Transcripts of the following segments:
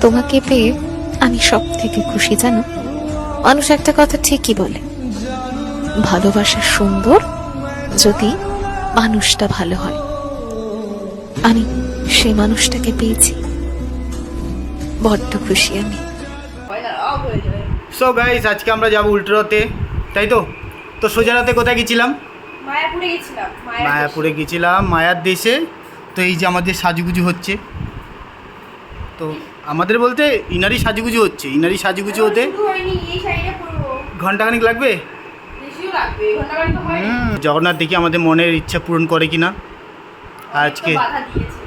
তোমাকে পেয়ে আমি সব থেকে খুশি জানো? মানুষ একটা কথা ঠিকই বলে ভালোবাসা সুন্দর যদি মানুষটা ভালো হয়। আমি সেই মানুষটাকে পেয়েছি। বড্ড খুশি আমি। সো গাইস আজকে আমরা যাব উল্টোরতে তাই তো? তো সোজা রাতে কোথায় গেছিলাম? মায়াপুরে গেছিলাম মায়াপুরে গেছিলাম মায়ার দেশে। তো এই যে আমাদের সাজুগুজু হচ্ছে। তো আমাদের বলতে ইনারি সাজুগুজু হচ্ছে ইনারি সাজুগুজু হতে ঘন্টাখানিক লাগবে? জগন্নাথ দেখি আমাদের মনের ইচ্ছা পূরণ করে কিনা। আজকে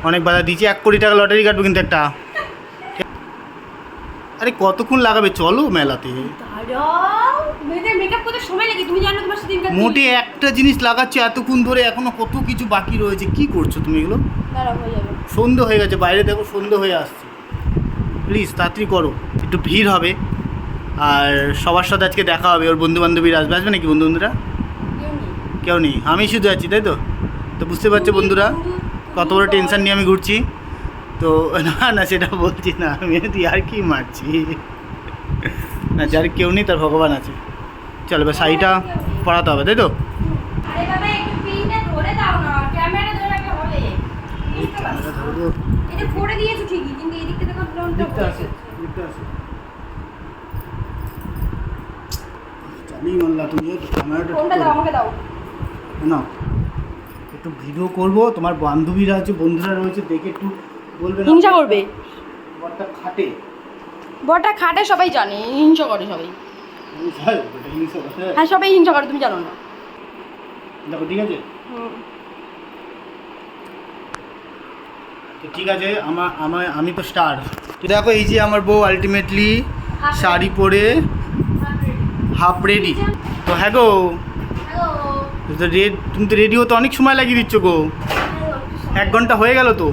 অনেক বাধা দিয়েছি এক কোটি টাকা লটারি কাটবো কিন্তু একটা। আরে কতক্ষণ লাগাবে? চলো মেলাতে। মোটে একটা জিনিস লাগাচ্ছে এতক্ষণ ধরে এখনও কত কিছু বাকি রয়েছে কি করছ তুমি এগুলো? দাঁড়াও হয়ে গেছে বাইরে দেখো সন্ধে হয়ে আসছে। প্লিজ তাড়াতাড়ি করো। একটু ভিড় হবে। আর সবার সাথে আজকে দেখা হবে। ওর বন্ধু বান্ধবীরা আসবে। আসবে নাকি বন্ধু বন্ধুরা? কেউ নেই। আমি শুধু আছি তাই তো? তো বুঝতে পারছ বন্ধুরা? কত বড় টেনশন নিয়ে আমি ঘুরছি। তো না না সেটা বলছি না। আমি তুই আর কি মারছি? না যার কেউ নেই তার ভগবান আছে। চলো এবার শাড়িটা পরাতে হবে তাই তো? আরে বাবা একটু পিনটা ধরে দাও ক্যামেরা ধরে রাখলে হবে। বুঝতে পারছ এটা করে দিয়েছ ঠিকই কিন্তু এই দেখতে আসে দেখতে আসে জানি মাল্লা তুমি ক্যামেরাটা আমাকে দাও। না একটু ভিডিও করব তোমার বান্ধবীরা আছে বন্ধুরা রয়েছে দেখে একটু বলবে না? হিংসা করবে। বরটা খাটে। বড়টা খাটে সবাই জানে হিংসা করে সবাই। আমি। হ্যাঁ সবাই হিংসা করে তুমি জানো না। দেখো ঠিক আছে? তো ঠিক আছে আমার আমার আমি তো স্টার তো দেখো এই যে আমার বউ আলটিমেটলি শাড়ি পরে হাফ রেডি তো হ্যাঁ গো। তো রেড তুমি তো রেডি হতে অনেক সময় লাগিয়ে দিচ্ছ গো। এক ঘণ্টা হয়ে গেল তো।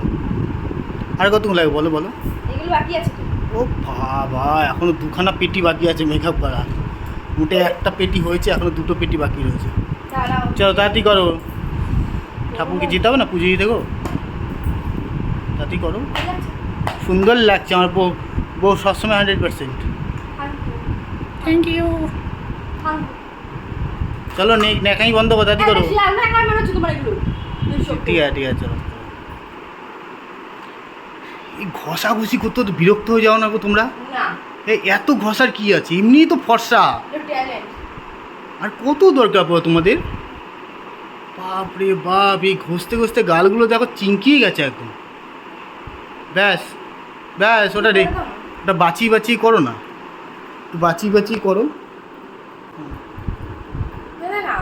আর কত লাগে বলো বলো। ও বাবা এখনও দুখানা পেটি বাকি আছে মেকআপ করা। মোটে একটা পেটি হয়েছে এখনও দুটো পেটি বাকি রয়েছে। চলো তাড়াতাড়ি করো। ঠাকুরকে যেতে হবে না পুজো দিতে গো। তাড়াতাড়ি করো। সুন্দর লাগছে আমার বউ। বউ সবসময় হান্ড্রেড পার্সেন্ট থ্যাংক ইউ চলো নে নেখাই বন্ধ করো বেশি রান্না কার। ঠিক আছে ঠিক আছে চলো। এই ঘষাঘষি করতে তো বিরক্ত হয়ে যাও না গো তোমরা? এই এত ঘষার কি আছে? এমনিই তো ফর্সা। আর কত দরকার পড়ে তোমাদের? বাপ রে বাপ এই ঘষতে ঘষতে গালগুলো দেখো চিঙ্কিয়ে গেছে একদম। ব্যাস ব্যাস ওটা রে ওটা বাঁচিয়ে বাঁচিয়ে করো না। একটু বাঁচিয়ে বাঁচিয়ে করো। না না না।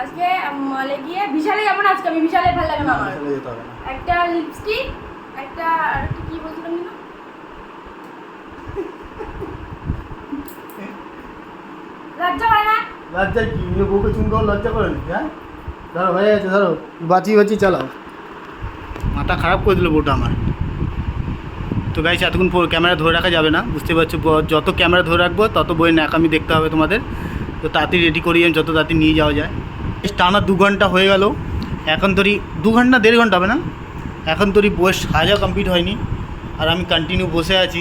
আজকে মলে গিয়ে বিশালে যাব না আজকে আমি বিশালে ভালো লাগে না আমার যেতে হবে না। একটা লিপস্টিক একটা আর একটা কি বলছিলাম না লজ্জা করে না? লজ্জা কি? বউকে চুমকাও লজ্জা করে নাকি হ্যাঁ? ধরো হয়ে গেছে ধরো। বাঁচিয়ে বাঁচিয়ে চালাও। মাথা খারাপ করে দিল বউটা আমার। তো গাইছে এতক্ষণ ক্যামেরা ধরে রাখা যাবে না। বুঝতে পারছ যত ক্যামেরা ধরে রাখব তত বইয়ের ন্যাকামি দেখতে হবে তোমাদের। তো তাড়াতাড়ি রেডি করিয়ে যত তাড়াতাড়ি নিয়ে যাওয়া যায়। বেশ টানা দু ঘণ্টা হয়ে গেল। এখন তোরই দু ঘণ্টা দেড় ঘণ্টা হবে না? এখন তোরই বইয়ের সাজা কমপ্লিট হয়নি। আর আমি কন্টিনিউ বসে আছি।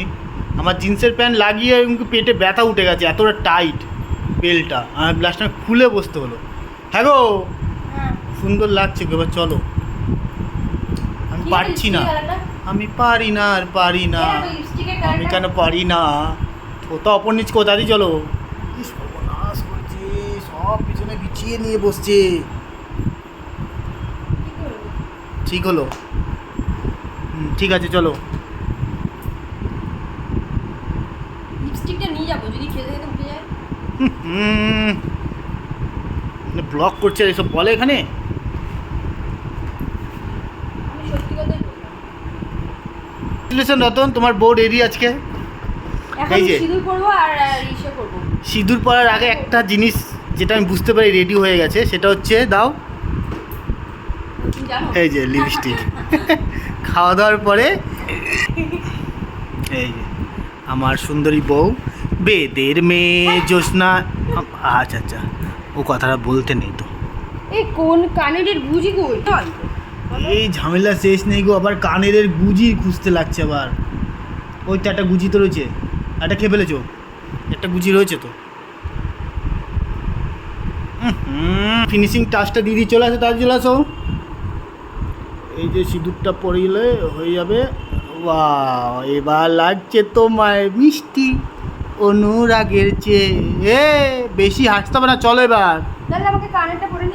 আমার জিন্সের প্যান্ট লাগিয়ে পেটে ব্যথা উঠে গেছে এতটা টাইট বেলটা। আমার ব্লাস্টটা খুলে বসতে হলো। হ্যাঁ গো? হ্যাঁ। সুন্দর লাগছে এবার চলো। আমি পারছি না। আমি পারি না আর পারি না। আমি কেন পারি না? ও তো অপর নিচ কোথায় চলো। কি সর্বনাশ করছে সব পিছনে বিছিয়ে নিয়ে বসছে। ঠিক হলো। হুম, ঠিক আছে চলো। লিপস্টিকটা নিয়ে যাব যদি খেতে খেতে উঠে যায়। ব্লক করছে আর এসব বলে এখানে? রিলেশন রতন তোমার বউ রেডি আজকে? এই যে। সিঁদুর করব আর আর ইসে করব। সিঁদুর পরার আগে একটা জিনিস যেটা আমি বুঝতে পারি রেডি হয়ে গেছে সেটা হচ্ছে দাও। এই যে লিপস্টিক খাওয়া দাওয়ার পরে এই যে আমার সুন্দরী বউ বেদের মেয়ে জ্যোৎস্না আচ্ছা আচ্ছা ও কথাটা বলতে নেই তো। এই কোন কানের বুঝি কই? এই ঝামেলা শেষ নেই গো, আবার কানের গুজি খুঁজতে লাগছে আবার। ওই তো একটা গুজি তো রয়েছে। একটা খেয়ে ফেলেছো? একটা গুজি রয়েছে তো। ফিনিশিং টাচটা দিদি চলে আসো তার চলে আসো। এই যে সিঁদুরটা পরে গেলে হয়ে যাবে। বা এবার লাগছে তোমায় মিষ্টি অনুরাগের চেয়ে। এ, বেশি হাসতে হবে না, চলো এবার। আমাকে কানেরটা পরে